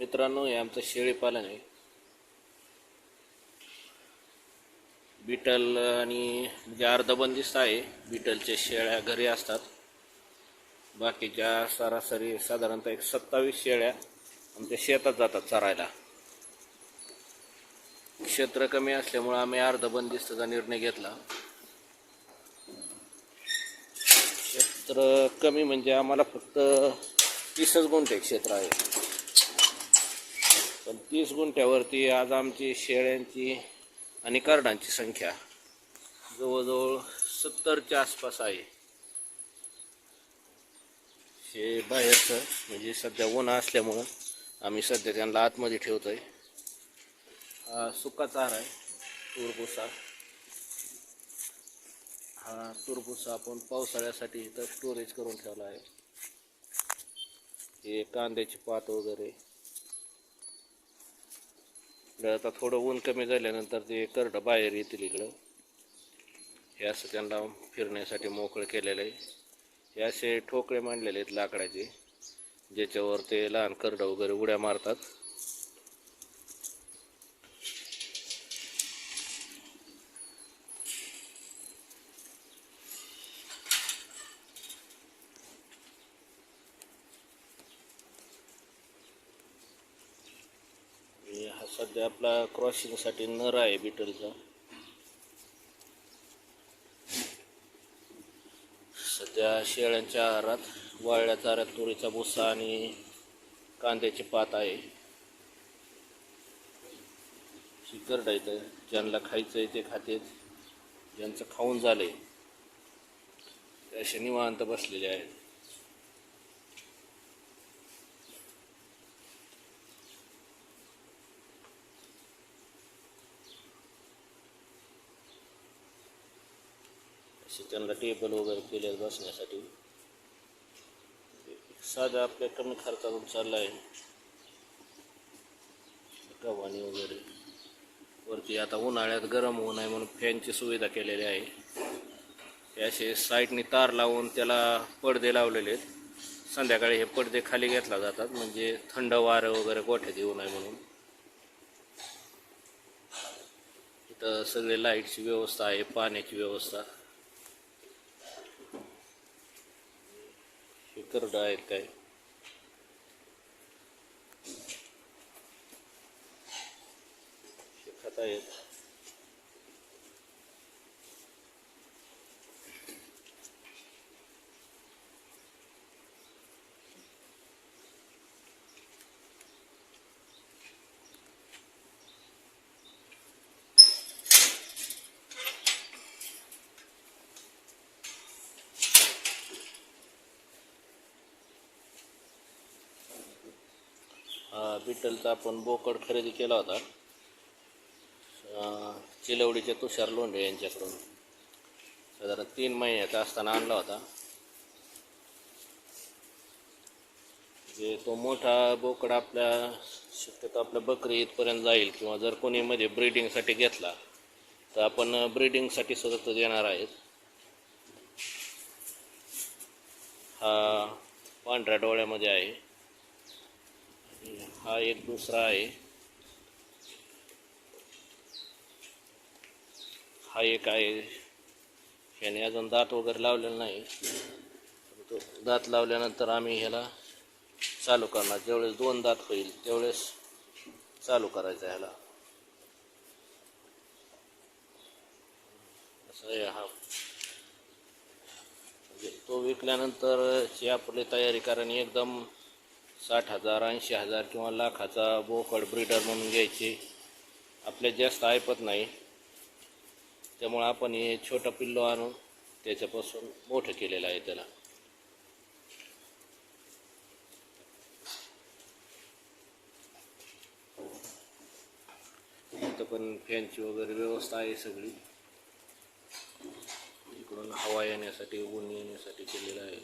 मित्रांनो हे आमचं शेळीपालन आहे. बिटल आणि म्हणजे अर्धबंदिस्त आहे बिटलच्या शेळ्या घरी असतात. बाकीच्या सरासरी साधारणतः एक सत्तावीस शेळ्या आमच्या शेतात जातात चरायला. क्षेत्र कमी असल्यामुळं आम्ही अर्धबंदिस्तचा निर्णय घेतला. क्षेत्र कमी म्हणजे आम्हाला फक्त तीसच गुंठे क्षेत्र आहे. पण तीस गुंठ्यावरती आज आमची शेळ्यांची आणि कार्डांची संख्या जवळजवळ सत्तरच्या आसपास आहे. हे बाहेरचं म्हणजे सध्या उन्हा असल्यामुळं आम्ही सध्या त्यांना आतमध्ये ठेवतो आहे हा सुका चारा आहे तुरपुसा. हा तुरपुसा आपण पावसाळ्यासाठी इथं स्टोरेज करून ठेवला आहे. हे कांद्याची पात वगैरे. आता थोडं ऊन कमी झाल्यानंतर ते करडं बाहेर येतील इकडं. हे असं त्यांना फिरण्यासाठी मोकळं केलेलं आहे. हे असे ठोकळे मांडलेले आहेत लाकडाचे ज्याच्यावर ते लहान करडं वगैरे उड्या मारतात आणि हा सध्या आपला क्रॉसिंगसाठी नर आहे बिटलचा सध्या शेळ्यांच्या आहारात वाळल्या चाऱ्यात तुरीचा भुसा आणि कांद्याची पात आहे. शिकरड तर ज्यांना खायचं आहे ते खातेत. ज्यांचं खाऊन झालंय. त्या असे निवांत बसलेले आहेत. असे त्यांना टेबल वगैरे केले बसण्यासाठी. साधा आपल्या कमी खर्चातून चालला आहे गव्हाणी वगैरे. वरती आता उन्हाळ्यात गरम होऊ नये म्हणून फॅनची सुविधा केलेली आहे. हे असे साईडनी तार लावून त्याला पडदे लावलेले आहेत. संध्याकाळी हे पडदे खाली घेतला जातात. म्हणजे थंड वारं वगैरे गोठ्यात येऊ नये म्हणून. इथं सगळे लाईटची व्यवस्था आहे पाण्याची व्यवस्था. करडं आहेत काय? हे आहेत हा बिटलचा आपण बोकड खरेदी केला होता. चिलवडीच्या तुषार लोंढे यांच्याकडून. साधारण तीन महिन्याचा असताना आणला होता. जे तो मोठा बोकड आपल्या शक्यतो आपल्या बकरी इथपर्यंत जाईल किंवा जर कोणी मध्ये ब्रीडिंगसाठी घेतला तर आपण ब्रीडिंगसाठी सुद्धा तो देणार आहेत. हा पांढऱ्या डोळ्यामध्ये आहे. हा एक दुसरा आहे. हा एक आहे. ह्याने अजून दात वगैरे लावलेला नाही. तो दात लावल्यानंतर आम्ही ह्याला चालू करणार. ज्यावेळेस दोन दात होईल त्यावेळेस चालू करायचं ह्याला. असं आहे हा. म्हणजे तो विकल्यानंतर ची आपली तयारी कारण एकदम साठ हजार ऐंशी हजार किंवा लाखाचा बोकड ब्रीडर म्हणून घ्यायची. आपल्या जास्त ऐपत नाही. त्यामुळं आपण हे छोटं पिल्लो आणून त्याच्यापासून मोठं केलेलं आहे त्याला. इथं पण फॅनची वगैरे व्यवस्था आहे सगळी. इकडून हवा येण्यासाठी ऊन येण्यासाठी केलेलं आहे.